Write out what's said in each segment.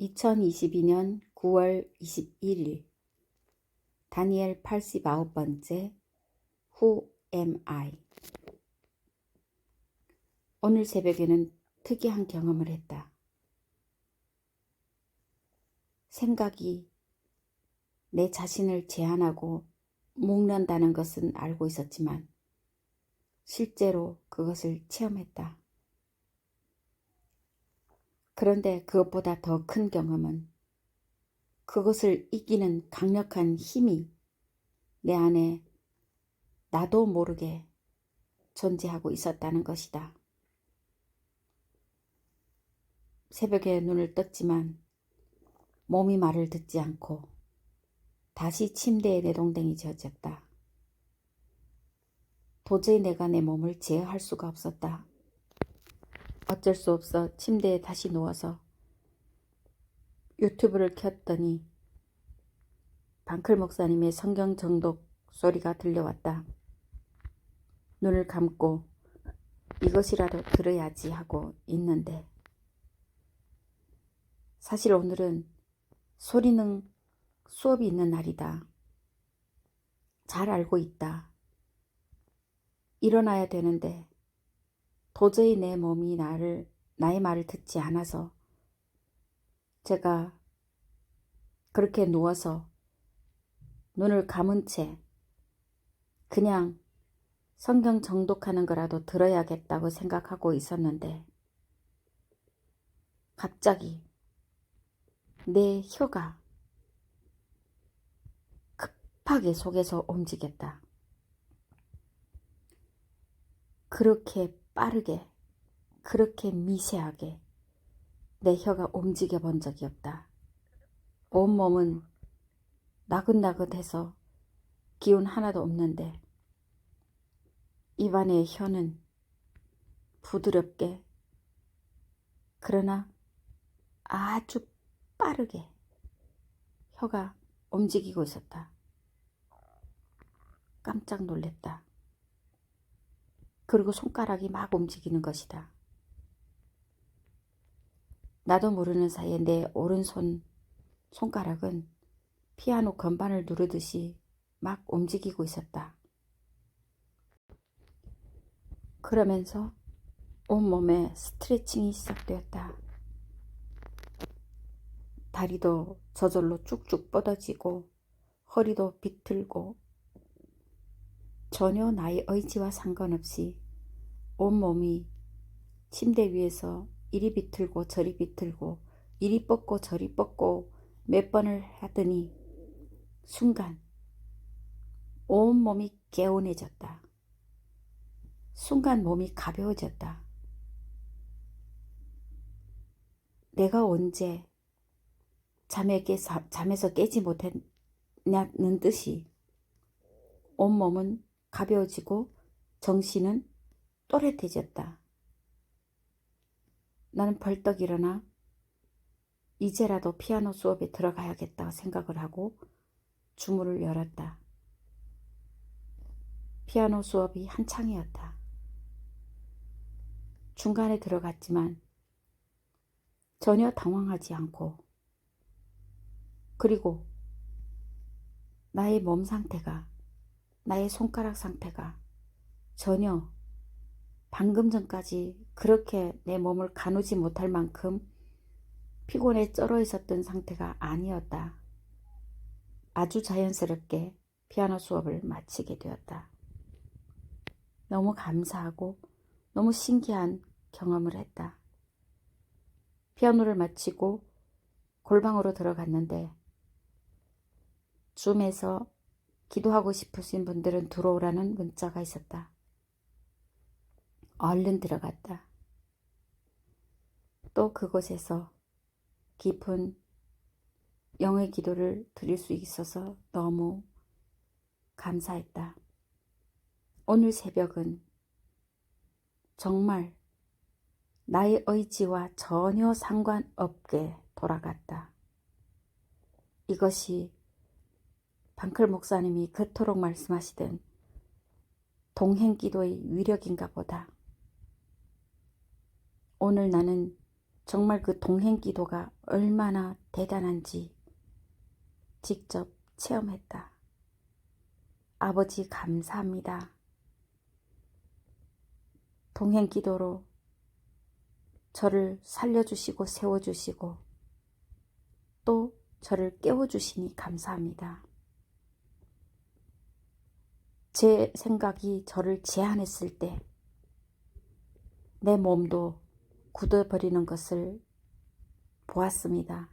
2022년 9월 21일 다니엘 89번째 Who am I? 오늘 새벽에는 특이한 경험을 했다. 생각이 내 자신을 제한하고 묶는다는 것은 알고 있었지만 실제로 그것을 체험했다. 그런데 그것보다 더 큰 경험은 그것을 이기는 강력한 힘이 내 안에 나도 모르게 존재하고 있었다는 것이다. 새벽에 눈을 떴지만 몸이 말을 듣지 않고 다시 침대에 내동댕이 젖었다. 도저히 내가 내 몸을 제어할 수가 없었다. 어쩔 수 없어 침대에 다시 누워서 유튜브를 켰더니 방클 목사님의 성경 정독 소리가 들려왔다. 눈을 감고 이것이라도 들어야지 하고 있는데 사실 오늘은 소리는 수업이 있는 날이다. 잘 알고 있다. 일어나야 되는데 도저히 내 몸이 나를, 나의 말을 듣지 않아서 제가 그렇게 누워서 눈을 감은 채 그냥 성경 정독하는 거라도 들어야겠다고 생각하고 있었는데 갑자기 내 혀가 급하게 속에서 움직였다. 그렇게 빠르게, 그렇게 미세하게 내 혀가 움직여 본 적이 없다. 온몸은 나긋나긋해서 기운 하나도 없는데 입안의 혀는 부드럽게 그러나 아주 빠르게 혀가 움직이고 있었다. 깜짝 놀랐다. 그리고 손가락이 막 움직이는 것이다. 나도 모르는 사이에 내 오른손 손가락은 피아노 건반을 누르듯이 막 움직이고 있었다. 그러면서 온몸에 스트레칭이 시작되었다. 다리도 저절로 쭉쭉 뻗어지고 허리도 비틀고 전혀 나의 의지와 상관없이 온몸이 침대 위에서 이리 비틀고 저리 비틀고 이리 뻗고 저리 뻗고 몇 번을 하더니 순간 온몸이 개운해졌다. 순간 몸이 가벼워졌다. 내가 언제 잠에 깨, 잠에서 깨지 못했냐는 듯이 온몸은 가벼워지고 정신은 또렷해졌다. 나는 벌떡 일어나 이제라도 피아노 수업에 들어가야겠다 생각을 하고 주문을 열었다. 피아노 수업이 한창이었다. 중간에 들어갔지만 전혀 당황하지 않고 그리고 나의 몸 상태가 나의 손가락 상태가 전혀 방금 전까지 그렇게 내 몸을 가누지 못할 만큼 피곤에 쩔어 있었던 상태가 아니었다. 아주 자연스럽게 피아노 수업을 마치게 되었다. 너무 감사하고 너무 신기한 경험을 했다. 피아노를 마치고 골방으로 들어갔는데 줌에서 기도하고 싶으신 분들은 들어오라는 문자가 있었다. 얼른 들어갔다. 또 그곳에서 깊은 영의 기도를 드릴 수 있어서 너무 감사했다. 오늘 새벽은 정말 나의 의지와 전혀 상관없게 돌아갔다. 이것이 방클 목사님이 그토록 말씀하시던 동행 기도의 위력인가 보다. 오늘 나는 정말 그 동행 기도가 얼마나 대단한지 직접 체험했다. 아버지 감사합니다. 동행 기도로 저를 살려주시고 세워주시고 또 저를 깨워주시니 감사합니다. 제 생각이 저를 제한했을 때 내 몸도 굳어버리는 것을 보았습니다.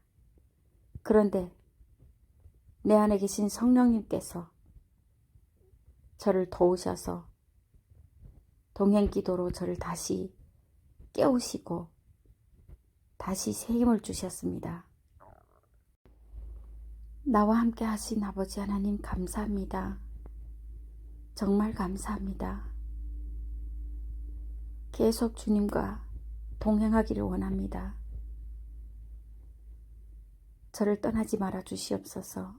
그런데 내 안에 계신 성령님께서 저를 도우셔서 동행 기도로 저를 다시 깨우시고 다시 새 힘을 주셨습니다. 나와 함께 하신 아버지 하나님 감사합니다. 정말 감사합니다. 계속 주님과 동행하기를 원합니다. 저를 떠나지 말아 주시옵소서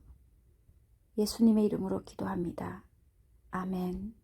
예수님의 이름으로 기도합니다. 아멘.